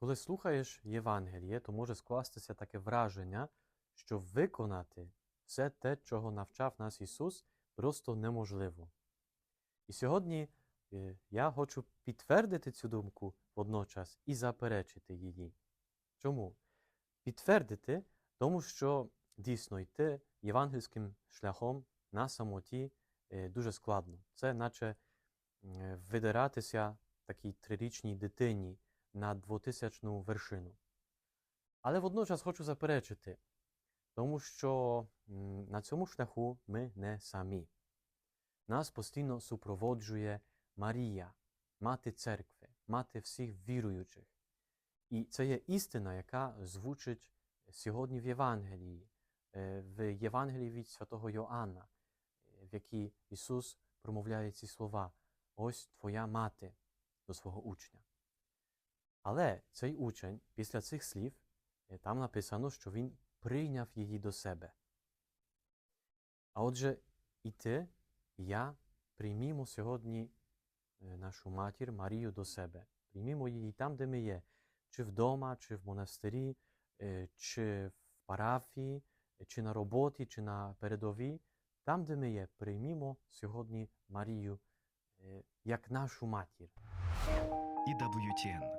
Коли слухаєш Євангеліє, то може скластися таке враження, що виконати все те, чого навчав нас Ісус, просто неможливо. І сьогодні е, я хочу підтвердити цю думку водночас і заперечити її. Чому? Підтвердити, тому що дійсно йти євангельським шляхом на самоті е, дуже складно. Це наче видиратися такій трирічній дитині на двотисячну вершину. Але водночас хочу заперечити, тому що на цьому шляху ми не самі. Нас постійно супроводжує Марія, мати церкви, мати всіх віруючих. І це є істина, яка звучить сьогодні в Євангелії, е, в Євангелії від святого Йоанна, в якій Ісус промовляє ці слова: Ось твоя мати до свого учня. Але цей учень після цих слів е, там написано, що він прийняв її до себе. А отже, і ти, і я приймімо сьогодні е, нашу матір Марію до себе. Приймімо її там, де ми є, чи вдома, чи в монастирі, е, чи в парафії, чи на роботі, чи на передовій. Там, де ми є, приймімо сьогодні Марію як нашу матір. EWTN